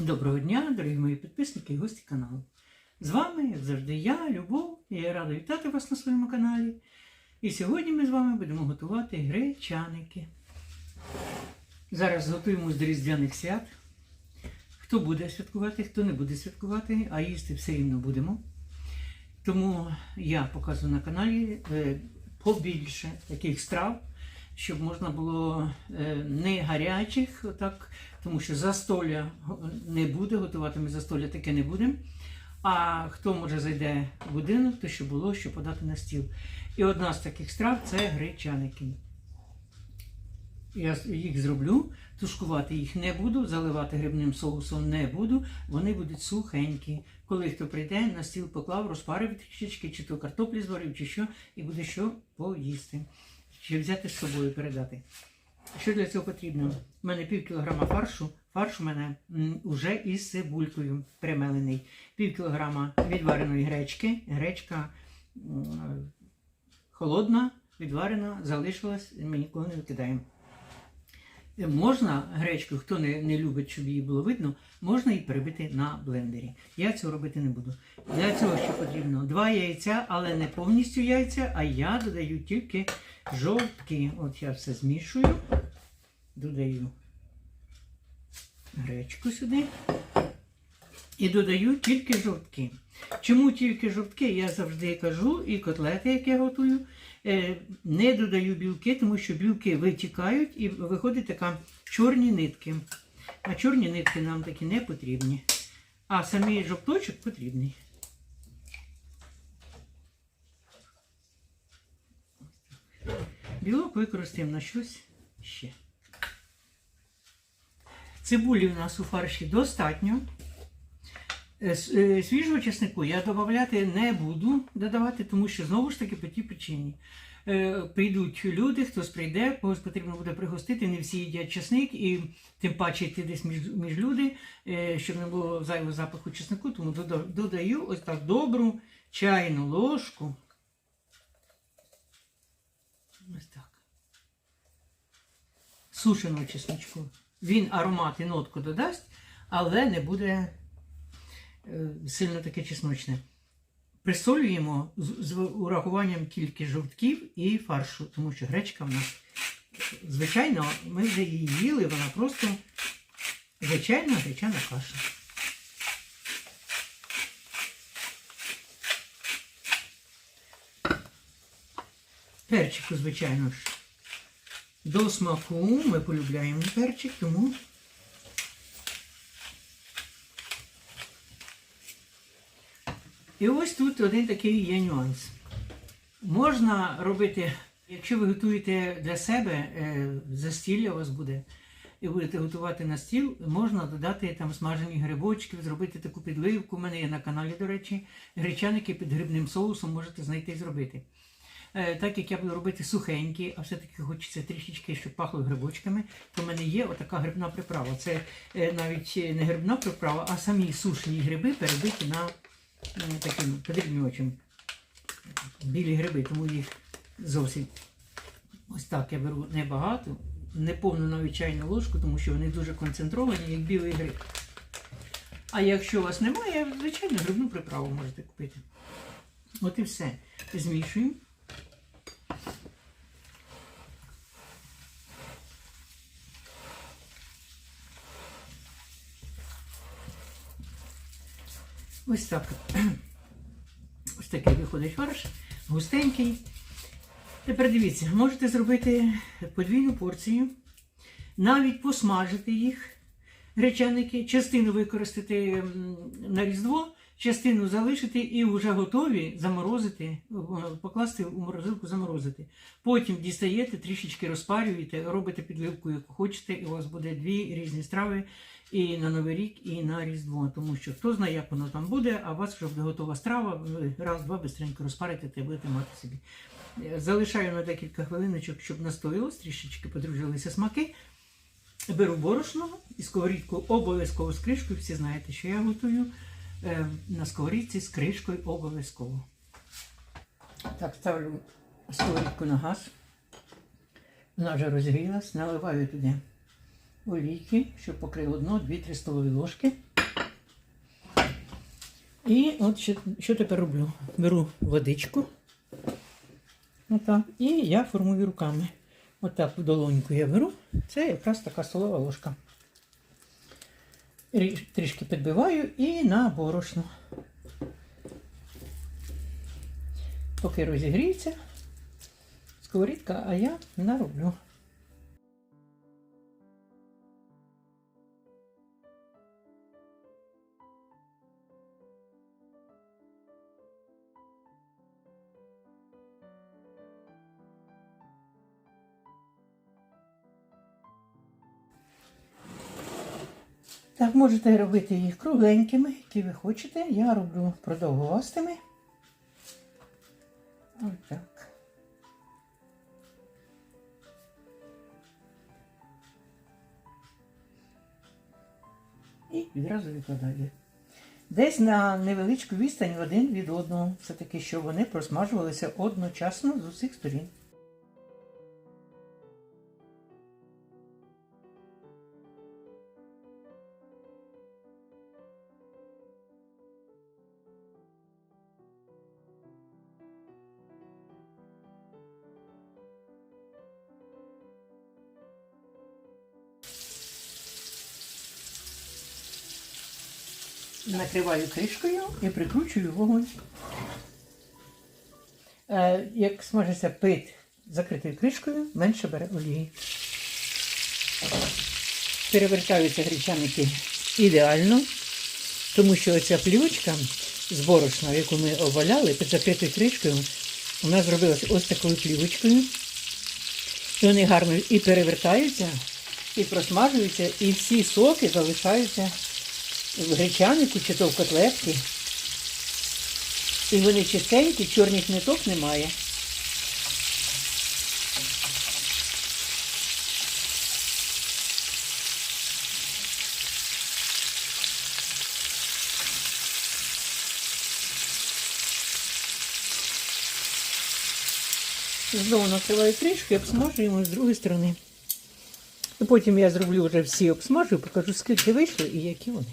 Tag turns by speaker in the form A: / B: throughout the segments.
A: Доброго дня, дорогі мої підписники і гості каналу. З вами, як завжди, я, Любов, і я рада вітати вас на своєму каналі. І сьогодні ми з вами будемо готувати гречаники. Зараз готуємось до Різдвяних свят. Хто буде святкувати, хто не буде святкувати, а їсти все рівно будемо. Тому я показую на каналі е, побільше таких страв, щоб можна було е, не гарячих, так, тому що застолля не буде, готувати ми застолля таке не будемо. А хто може зайде в будинок, то що було, що подати на стіл. І одна з таких страв це гречаники. Я їх зроблю, тушкувати їх не буду, заливати грибним соусом не буду, вони будуть сухенькі. Коли хто прийде, на стіл поклав, розпарив трішечки, чи то картоплі зварив, чи що, і буде що поїсти. Чи взяти з собою передати. Що для цього потрібно? У мене пів кілограма фаршу. Фарш у мене вже із цибулькою примелений. Пів кілограма відвареної гречки. Гречка холодна, відварена, залишилась, ми ніколи не викидаємо. Можна гречку, хто не, не любить, щоб її було видно, можна і перебити на блендері. Я цього робити не буду. Для цього ще потрібно два яйця, але не повністю яйця, а я додаю тільки жовтки. От я все змішую, додаю гречку сюди і додаю тільки жовтки. Чому тільки жовтки? Я завжди кажу, і котлети, які я готую, не додаю білки, тому що білки витікають і виходить така чорні нитки. А чорні нитки нам такі не потрібні. А самий жовточок потрібний. Білок використаємо на щось ще. Цибулі у нас у фарші достатньо. Е, е, Свіжого чеснику я додавати не буду додавати, тому що знову ж таки по тій причині. Е, Прийдуть люди, хтось прийде, когось потрібно буде пригостити, не всі їдять чесник, і тим паче йти десь між, між люди, щоб не було зайвого запаху чеснику, тому додаю ось так добру чайну ложку. Ось так. Сушеного чесничку. Він аромат і нотку додасть, але не буде сильно таке чесночне. Присолюємо з, з урахуванням тільки жовтків і фаршу, тому що гречка в нас, звичайно, ми вже її їли, вона просто звичайна гречана каша. Перчику, звичайно ж. До смаку ми полюбляємо перчик, тому І ось тут один такий є нюанс. Можна робити, якщо ви готуєте для себе, е, застілля у вас буде, і будете готувати на стіл, можна додати там смажені грибочки, зробити таку підливку. У мене є на каналі, до речі, гречаники під грибним соусом можете знайти і зробити. Е, Так як я буду робити сухенькі, а все-таки хочеться трішечки, щоб пахло грибочками, то в мене є отака грибна приправа. Це е, навіть не грибна приправа, а самі сушені гриби перебиті на ну, таким очень Білі гриби, тому їх зовсім ось так я беру небагато, не повну навіть чайну ложку, тому що вони дуже концентровані, як білий гриб. А якщо у вас немає, звичайно, грибну приправу можете купити. От і все. Змішуємо. Ось так. Ось такий виходить фарш, густенький. Тепер дивіться, можете зробити подвійну порцію, навіть посмажити їх, гречаники, частину використати на різдво, частину залишити і вже готові заморозити, покласти у морозилку, заморозити. Потім дістаєте, трішечки розпарюєте, робите підливку, яку хочете, і у вас буде дві різні страви і на Новий рік, і на Різдво. Тому що хто знає, як воно там буде, а у вас вже буде готова страва, ви раз-два бистренько розпарите та будете мати собі. Е, Залишаю на декілька хвилиночок, щоб настоїлось, трішечки подружилися смаки. Беру борошно і сковорідку обов'язково з кришкою. Всі знаєте, що я готую е, на сковорідці з кришкою обов'язково. Так, ставлю сковорідку на газ. Вона вже розгрілась, наливаю туди олійки, щоб покрило дно 2-3 столові ложки. І от що, що тепер роблю? Беру водичку. Отак. І я формую руками. Отак в долоньку я беру. Це якраз така столова ложка. Трішки підбиваю і на борошно. Поки розігріється сковорідка, а я нароблю. Так, можете робити їх кругленькими, які ви хочете. Я роблю продовгувастими. Ось так. І відразу викладаю. Десь на невеличку відстань один від одного. Це таки, щоб вони просмажувалися одночасно з усіх сторін. Накриваю кришкою і прикручую вогонь. Е, як смажиться пит закритою кришкою, менше бере олії. Перевертаються гречаники ідеально, тому що оця плівочка з борошна, яку ми обваляли під закритою кришкою, нас зробилася ось такою плівочкою. І вони гарно і перевертаються, і просмажуються, і всі соки залишаються в гречанику чи то в котлетки. І вони чистенькі, чорних ниток немає. Знову накриваю кришку і обсмажуємо з другої сторони. Потім я зроблю вже всі обсмажу, покажу, скільки вийшло і які вони.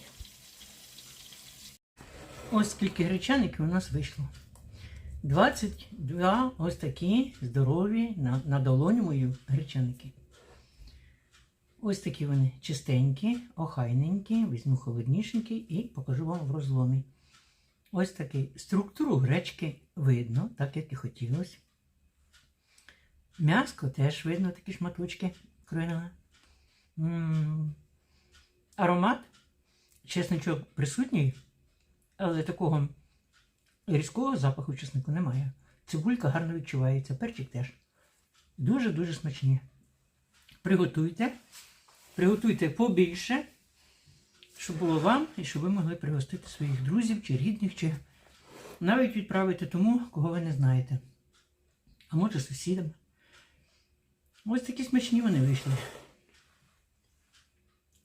A: Ось скільки гречаників у нас вийшло. 22 ось такі здорові на, на долоню мою гречаники. Ось такі вони чистенькі, охайненькі, візьму холоднішенькі і покажу вам в розломі. Ось такий структуру гречки видно, так як і хотілося. М'яско теж видно такі шматочки кроєне. Аромат, чесничок присутній, але такого різкого запаху чеснику немає. Цибулька гарно відчувається, перчик теж. Дуже-дуже смачні. Приготуйте. Приготуйте побільше, щоб було вам і щоб ви могли пригостити своїх друзів чи рідних, чи навіть відправити тому, кого ви не знаєте. А може сусідам. Ось такі смачні вони вийшли.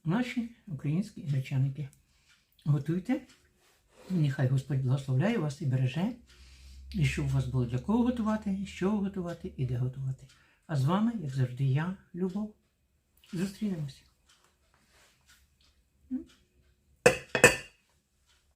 A: Наші українські гречаники. Готуйте. Нехай Господь благословляє вас і береже. І щоб у вас було для кого готувати, що готувати, і де готувати. А з вами, як завжди, я, Любов. Зустрінемося. М?